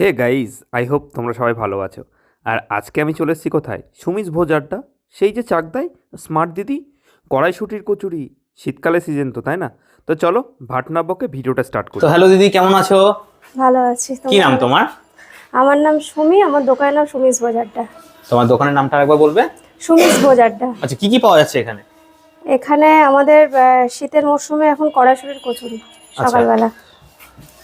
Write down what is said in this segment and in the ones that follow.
Hey guys I hope তোমরা সবাই ভালো আছো। আর আজকে আমি চলে এসেছি কোথায়? সুমিস ভোজ আড্ডা। সেই যে চাকদাই স্মার্ট দিদি কড়াইশুটির কচুরি শীতকালে সিজন তো তাই না? তো চলো ভাটনা বকে ভিডিওটা স্টার্ট করি। তো হ্যালো দিদি কেমন আছো? ভালো আছি কি নাম তোমার? আমার নাম সুমি আমার দোকানের নাম সুমিস বাজারটা তোমার দোকানের নামটা একবার বলবে? সুমিস বাজারটা আচ্ছা কি কি পাওয়া যাচ্ছে এখানে? এখানে আমাদের শীতের মরশুমে এখন কড়াইশুটির কচুরি সকালবেলা।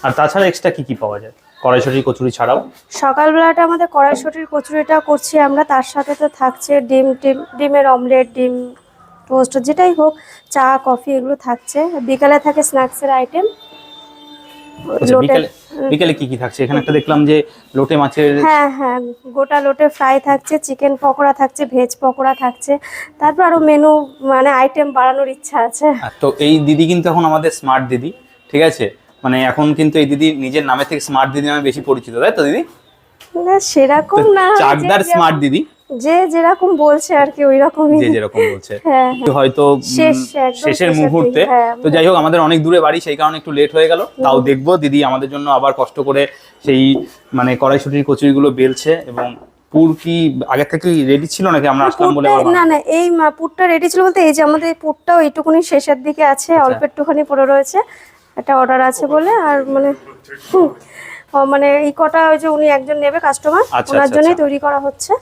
আর তাছাড়া এক্সট্রা কি কি পাওয়া যায়? কড়াইশুটি কচুরি ছাড়াও? সকালবেলাটা আমাদের কড়াইশুটির কচুরিটা করছি আমরা তার সাথে তো থাকছে ডিম টিম ডিমের অমলেট ডিম টোস্ট যেটাই হোক চা কফি এগুলো থাকছে। বিকালে থাকে স্ন্যাক্সের আইটেম। আচ্ছা বিকেলে কি কি থাকছে? এখানে একটা দেখলাম যে লোটে মাছের হ্যাঁ হ্যাঁ গোটা লোটে ফ্রাই থাকছে চিকেন পকোড়া থাকছে ভেজ পকোড়া থাকছে। তারপর আরও মেনু মানে আইটেম বাড়ানোর ইচ্ছা আছে। তো এই দিদি কিন্তু এখন আমাদের স্মার্ট দিদি ঠিক আছে? মানে এখন কিন্তু এই দিদি নিজের নামে থেকে স্মার্ট দিদি নামে বেশি পরিচিত তাই তো দিদি? না সেরকম না চাকদার স্মার্ট দিদি। যে যেরকম বলছে আর কি ওই রকমই যে যেরকম বলছে। হ্যাঁ হ্যাঁ। হয়তো শেষ, শেষের মুহূর্তে। হ্যাঁ। তো যাই হোক আমাদের অনেক দূরে বাড়ি সেই কারণে একটু লেট হয়ে গেল। তাও দেখব দিদি আমাদের জন্য আবার কষ্ট করে সেই মানে কড়াইশুটির কচুরিগুলো বেলছে এবং পুর কি আগে থেকে রেডি ছিল নাকি আমরা আসলাম বলে না না এই পুরটা রেডি ছিল বলতে এই যে আমাদের পুরটাও এইটুকুনি শেষের দিকে আছে আচ্ছা। অল্প একটুখানি পড়ে রয়েছে। একটা অর্ডার আছে বলে আর মানে মানে এই কটা ওই যে উনি একজন নেবে কাস্টমার আচ্ছা, ওনার আচ্ছা, জন্যই আচ্ছা। তৈরি করা হচ্ছে।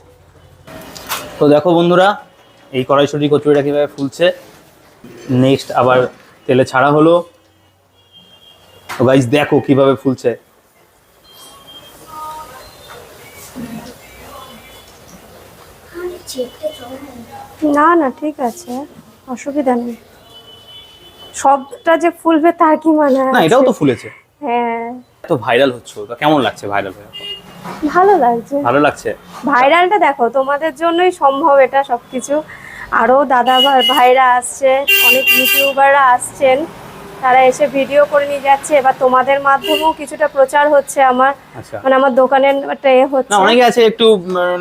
তো দেখো বন্ধুরা এই কড়াইশুটি কচুরিটা কীভাবে ফুলছে। নেক্সট আবার তেলে ছাড়া হলো। তো গাইজ দেখো কীভাবে ফুলছে। না না ঠিক আছে অসুবিধা নেই। সবটা যে ফুলবে তার কি মানে না এটাও তো ফুলেছে। হ্যাঁ। তো ভাইরাল হচ্ছে তো কেমন লাগছে ভাইরাল হয়ে? ভালো লাগছে। ভালো লাগছে? ভাইরালটা দেখো তোমাদের জন্যই সম্ভব এটা সবকিছু। আরও দাদা ভাই- ভাইরা আসছে অনেক ইউটিউবাররা আসছেন। তারা এসে ভিডিও করে নিয়ে যাচ্ছে। এবার তোমাদের মাধ্যমেও কিছুটা প্রচার হচ্ছে আমার। আচ্ছা। মানে আমার দোকানের না হচ্ছে। অনেকে আছে একটু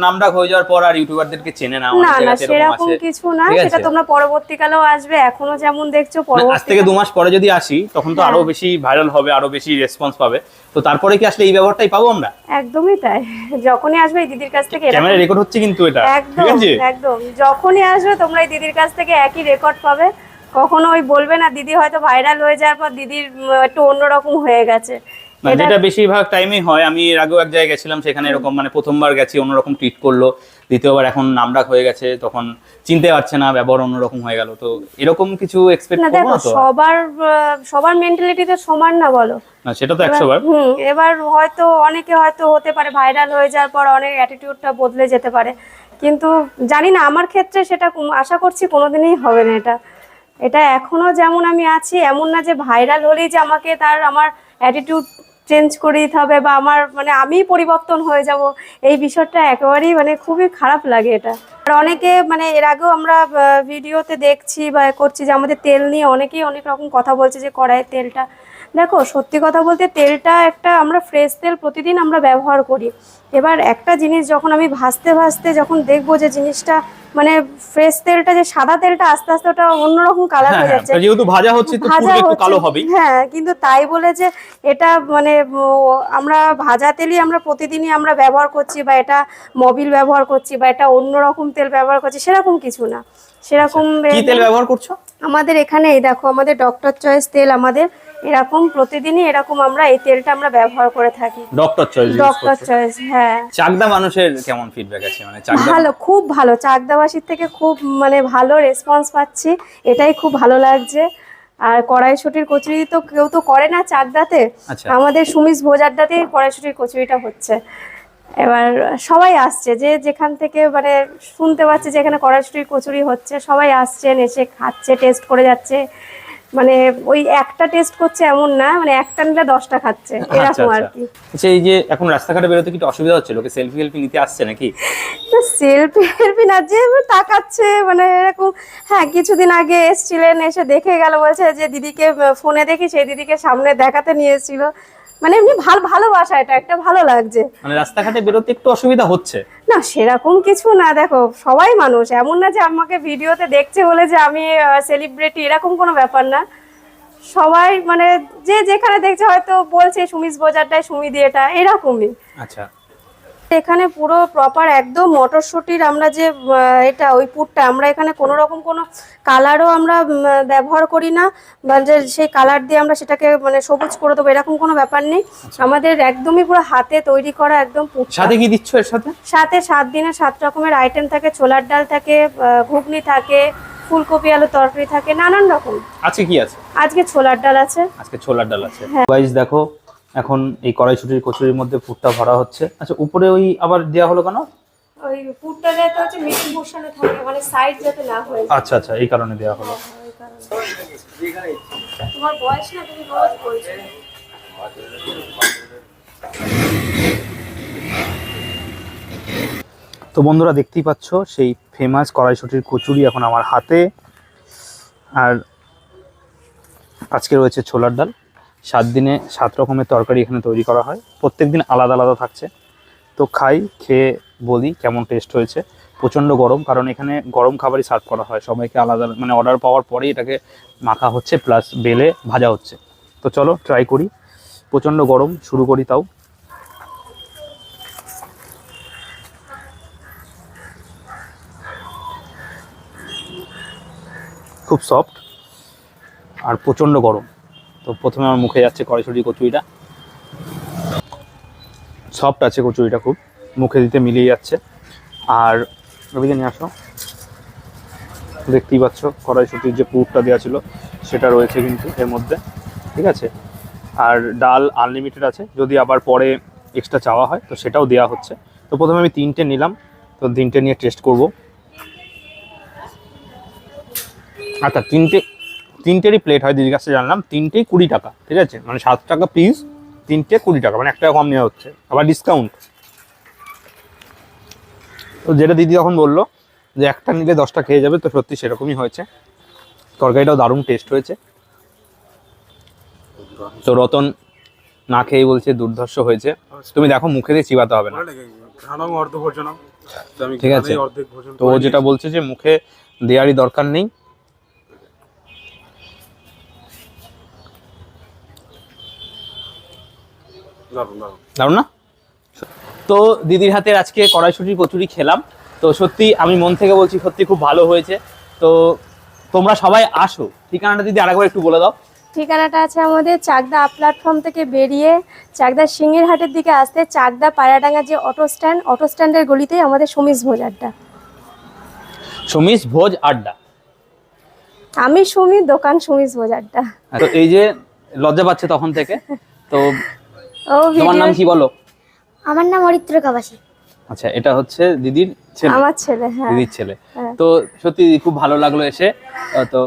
নামডাক হয়ে যাওয়ার পর আর ইউটিউবারদেরকে চেনে না। না না সেরকম কিছু না সেটা তোমরা পরবর্তীকালেও আসবে। এখনও যেমন দেখছ না, আজ থেকে পরবর্তী দু মাস পরে যদি আসি তখন তো হ্যাঁ। আরও বেশি ভাইরাল হবে আরও বেশি রেসপন্স পাবে। তো তারপরে কি আসলে এই ব্যবহারটাই পাবো আমরা? একদমই তাই। যখনই আসবে এই দিদির কাছ থেকে ক্যামেরা রেকর্ড হচ্ছে কিন্তু এটা। একদম একদম। যখনই আসবে তোমরা এই দিদির কাছ থেকে একই রেকর্ড পাবে। কখনো ওই বলবে না দিদি হয়তো ভাইরাল হয়ে যাওয়ার পর দিদির একটু অন্যরকম হয়ে গেছে। এটা যেটা বেশিরভাগ টাইমেই হয় আমি এর আগেও এক জায়গায় গেছিলাম সেখানে এরকম মানে প্রথমবার গেছি অন্যরকম ট্রিট করল দ্বিতীয়বার এখন নামডাক হয়ে গেছে তখন চিনতে পারছে না ব্যবহার অন্যরকম হয়ে গেল তো এরকম কিছু এক্সপেক্ট না করব দেখো না তো? সবার সবার মেন্টালিটি তো সমান না বলো। না সেটা তো একশো বার। হুম এবার হয়তো অনেকে হয়তো হতে পারে ভাইরাল হয়ে যাওয়ার পর অনেক অ্যাটিটিউডটা বদলে যেতে পারে কিন্তু জানি না আমার ক্ষেত্রে সেটা আশা করছি কোনোদিনই হবে না এটা। এটা এখনও যেমন আমি আছি, এমন না যে ভাইরাল হলেই যে আমাকে তার আমার অ্যাটিটিউড চেঞ্জ করে দিতে হবে বা আমার মানে আমিই পরিবর্তন হয়ে যাব। এই বিষয়টা একেবারেই মানে খুবই খারাপ লাগে এটা। আর অনেকে মানে এর আগেও আমরা ভিডিওতে দেখছি বা করছি যে আমাদের তেল নিয়ে অনেকেই অনেক রকম কথা বলছে যে কড়াইয়ের তেলটা। দেখো, সত্যি কথা বলতে তেলটা একটা আমরা ফ্রেশ তেল প্রতিদিন আমরা ব্যবহার করি। এবার একটা জিনিস যখন আমি ভাজতে ভাজতে যখন দেখব যে জিনিসটা মানে ফ্রেশ তেলটা যে সাদা তেলটা আস্তে আস্তে ওটা অন্যরকম কালার হ্যাঁ হয়ে হ্যাঁ যাচ্ছে। যেহেতু ভাজা হচ্ছে তো ভাজা পুরো একটু কালো হবেই হ্যাঁ কিন্তু তাই বলে যে এটা মানে আমরা ভাজা তেলই আমরা প্রতিদিনই আমরা ব্যবহার করছি বা এটা মোবিল ব্যবহার করছি বা এটা অন্য রকম তেল ব্যবহার করছি সেরকম কিছু না। সেরকম কি তেল ব্যবহার করছ? আমাদের এখানে এই দেখো আমাদের ডক্টর চয়েস তেল আমাদের এরকম প্রতিদিনই এরকম আমরা এই তেলটা আমরা ব্যবহার করে থাকি। ডক্টর চয়েস ডক্টর চয়েস হ্যাঁ। চাকদা মানুষের কেমন ফিডব্যাক আছে? মানে চাকদা ভালো খুব ভালো চাকদাবাসীর থেকে খুব মানে ভালো রেসপন্স পাচ্ছি। এটাই খুব ভালো লাগছে। আর কড়াইশুটির কচুরি তো কেউ তো করে না চাকদাতে। আচ্ছা। আমাদের সুমিস ভোজারদাতেই কড়াইশুটির কচুরিটা হচ্ছে। এবার সবাই আসছে যে যেখান থেকে মানে শুনতে পাচ্ছে যে এখানে কড়াইশুটির কচুরি হচ্ছে সবাই আসছেন এসে খাচ্ছে টেস্ট করে যাচ্ছে। মানে ওই একটা টেস্ট করছে এমন না মানে একটা নিলে দশটা খাচ্ছে আচ্ছা এরকম আর আচ্ছা কি। আচ্ছা এই যে এখন রাস্তাঘাটে বেরোতে কি অসুবিধা হচ্ছে? লোকে সেলফি সেলফি নিতে আসছে নাকি? সেলফি হেলফি না যে তাকাচ্ছে মানে এরকম হ্যাঁ কিছুদিন আগে এসছিলেন এসে দেখে গেল বলছে যে দিদিকে ফোনে দেখি সেই দিদিকে সামনে দেখাতে নিয়ে এসেছিল। মানে এমনি ভালো ভালোবাসা এটা একটা ভালো লাগছে। মানে রাস্তাঘাটে বেরোতে একটু অসুবিধা হচ্ছে। না সেরকম কিছু না দেখো সবাই মানুষ। এমন না যে আমাকে ভিডিওতে দেখছে বলে যে আমি সেলিব্রিটি এরকম কোনো ব্যাপার না। সবাই মানে যে যেখানে দেখছে হয়তো বলছে সুমিস বাজারটায় সুমি দিয়েটা এরকমই। আচ্ছা। এখানে পুরো প্রপার একদম মটরশুটির আমরা যে এটা ওই পুরটা আমরা এখানে কোনো রকম কোনো কালারও আমরা ব্যবহার করি না। যে সেই কালার দিয়ে আমরা সেটাকে মানে সবুজ করে দেবো এরকম কোনো ব্যাপার নেই। আমাদের একদমই পুরো হাতে তৈরি করা একদম সাথে কি দিচ্ছ এর সাথে? সাথে সাত দিনে সাত রকমের আইটেম থাকে ছোলার ডাল থাকে ঘুগনি থাকে ফুলকপি আলু তরকারি থাকে নানান রকম। আজকে কি আছে? আজকে ছোলার ডাল আছে। আজকে ছোলার ডাল আছে। গাইস দেখো এখন এই কড়াইশুটির কচুরির মধ্যে পুরটা ভরা হচ্ছে। আচ্ছা উপরে ওই আবার দেওয়া হলো কেন? ওই পুরটা যাতে হচ্ছে মিডিল পোর্শনে থাকে মানে সাইড যাতে না হয়ে আচ্ছা আচ্ছা এই কারণে দেওয়া হলো। কারণে। তোমার বয়স না তুমি রোজ বলছো। তো বন্ধুরা দেখতেই পাচ্ছ সেই ফেমাস কড়াইশুটির কচুরি এখন আমার হাতে। আর আজকে রয়েছে ছোলার ডাল। সাত দিনে সাত রকমের তরকারি এখানে তৈরি করা হয়। প্রত্যেক দিন আলাদা আলাদা থাকছে। তো খাই, খেয়ে বলি কেমন টেস্ট হয়েছে। প্রচণ্ড গরম, কারণ এখানে গরম খাবারই সার্ভ করা হয়। সবাইকে আলাদা মানে অর্ডার পাওয়ার পরেই এটাকে মাখা হচ্ছে প্লাস বেলে ভাজা হচ্ছে। তো চলো ট্রাই করি। প্রচণ্ড গরম, শুরু করি তাও। খুব সফট আর প্রচণ্ড গরম। তো প্রথমে আমার মুখে যাচ্ছে কড়াইশুটি কচুরিটা। সফট আছে কচুরিটা খুব, মুখে দিতে মিলিয়ে যাচ্ছে। আর ওদিকে নিয়ে আসো। দেখতেই পাচ্ছ কড়াইশুটির যে পুরটা দেওয়া ছিল, সেটা রয়েছে কিন্তু এর মধ্যে, ঠিক আছে? আর ডাল আনলিমিটেড আছে, যদি আবার পরে এক্সট্রা চাওয়া হয়, তো সেটাও দেওয়া হচ্ছে। তো প্রথমে আমি তিনটে নিলাম, তো তিনটে নিয়ে টেস্ট করব। আচ্ছা তিনটে তিনটেরই প্লেট হয় দিদির কাছে জানলাম তিনটেই কুড়ি টাকা ঠিক আছে? মানে সাত টাকা পিস তিনটে কুড়ি টাকা মানে এক টাকা কম নেওয়া হচ্ছে। আবার ডিসকাউন্ট তো যেটা দিদি তখন বলল যে একটা নিলে দশটা খেয়ে যাবে তো সত্যি সেরকমই হয়েছে। তরকারিটাও দারুণ টেস্ট হয়েছে। তো রতন না খেয়ে বলছে দুর্ধর্ষ হয়েছে। তুমি দেখো মুখে দিয়ে চিবাতে হবে না। ঠিক আছে। তো ও যেটা বলছে যে মুখে দেয়ারই দরকার নেই। দারুণ না? তো দিদির হাতের আজকে কড়াইশুটির কচুরি খেলাম। তো সত্যি আমি মন থেকে বলছি সত্যি খুব ভালো হয়েছে। তো তোমরা সবাই আসো। ঠিকানাটা দিদি আরেকবার একটু বলে দাও। ঠিকানাটা আছে আমাদের চাকদা আপ প্ল্যাটফর্ম থেকে বেরিয়ে চাকদা সিঙ্গির হাটের দিকে আসতে চাকদা পায়রাডাঙ্গা যে অটো স্ট্যান্ড অটো স্ট্যান্ডের গলিতেই আমাদের সুমিস আড্ডা। সুমিস ভোজ আড্ডা। আমি সুমি দোকান সুমিস ভোজারটা তো এই যে লজ্জা পাচ্ছে তখন থেকে। তো ও তোমার নাম কি বলো? আমার নাম অরিত্র কাবাসী। আচ্ছা এটা হচ্ছে দিদির ছেলে। আমার ছেলে হ্যাঁ। দিদির ছেলে। হ্যাঁ। তো সত্যি খুব ভালো লাগল এসে। তো